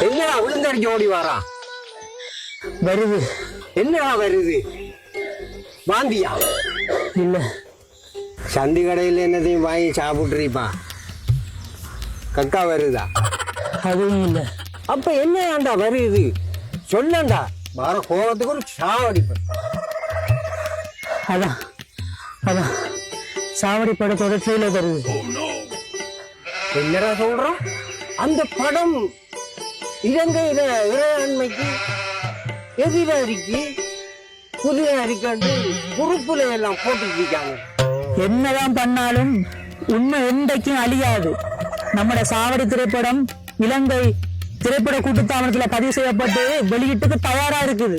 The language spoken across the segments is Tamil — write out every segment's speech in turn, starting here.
என்னடா விழுந்தடிச்சு ஓடி வாரான் வருது. என்னடா வருது? வாந்தியா? இல்ல. சந்தி கடையில் என்னத்தையும் வாங்கி சாப்பிட்றீப்பா. கக்கா வருதா? அதுவும் இல்ல. அப்ப என்னடா வருது? சொல்லண்டா. வர கோபத்துக்கு ஒரு சாவடிப்பேன் அதான் அதான். சாவடி படத்தோட ட்ரெயிலர் வருது. என்னடா சொல்றான் அந்த படம் இலங்கையில இறையாண்மைக்கு எதிராளிக்கு புதிய அறிக்காண்டு குறுப்புல எல்லாம் போட்டுட்டு இருக்காங்க. என்னதான் பண்ணாலும் உண்மை என்றைக்கும் அழியாது. நம்மட சாவடி திரைப்படம் இலங்கை திரைப்பட கூட்டுத்தாபனத்துல பதிவு செய்யப்பட்டு வெளியீட்டுக்கு தயாரா இருக்குது.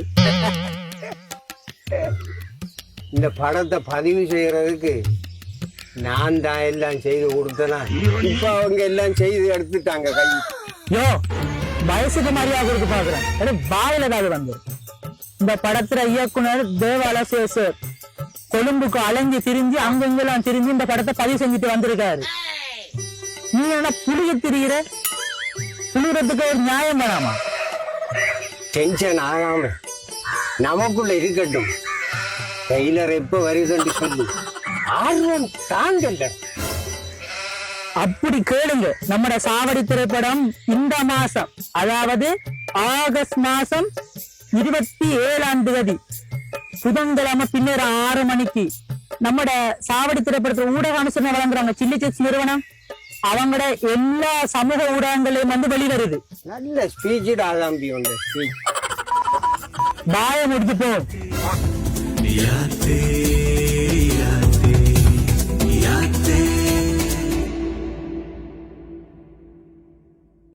இந்த படத்தை பதிவு செய்யறதுக்கு நான் தான் எல்லாம் செய்து கொடுத்தனா இப்ப அவங்க எல்லாம் செய்து எடுத்துட்டாங்க கை. யோ வயசுக்கு மரியாதை கொடுத்து பாக்குறேன் வாயில ஏதாவது வந்து இந்த படத்துல இயக்குனர் தேவால சேசர் கொழும்புக்கு அலைஞ்சு திரிஞ்சு அங்கெங்கெல்லாம் திரிஞ்சு இந்த படத்தை பதிவு செஞ்சுட்டு வந்திருக்காரு. நீ என்ன புளிய திரிகிற புளியறதுக்கு ஒரு நியாயம் வேணாமா? டென்ஷன் ஆகாம நமக்குள்ள இருக்கட்டும். டெய்லர் எப்ப வருதுன்னு சொல்லு? ஆர்வம் தாங்கல. அப்படி கேளுங்க. நம்மட சாவடி திரைப்படம் இந்த மாசம் அதாவது ஆகஸ்ட் மாசம் இருபத்தி ஏழாம் தேதி புதன்கிழமை பின்னர் ஆறு மணிக்கு. நம்மட சாவடி திரைப்படத்துல ஊடக அனுசரணை வழங்குறாங்க. சில்லி சிப்ஸ் நிறுவனம். அவங்களோட எல்லா சமூக ஊடகங்களையும் வந்து வெளிவருது. நல்ல ஸ்பீச் ஆகாம்பி உண்டு ஸ்பீச் பாய முடிச்சு போ.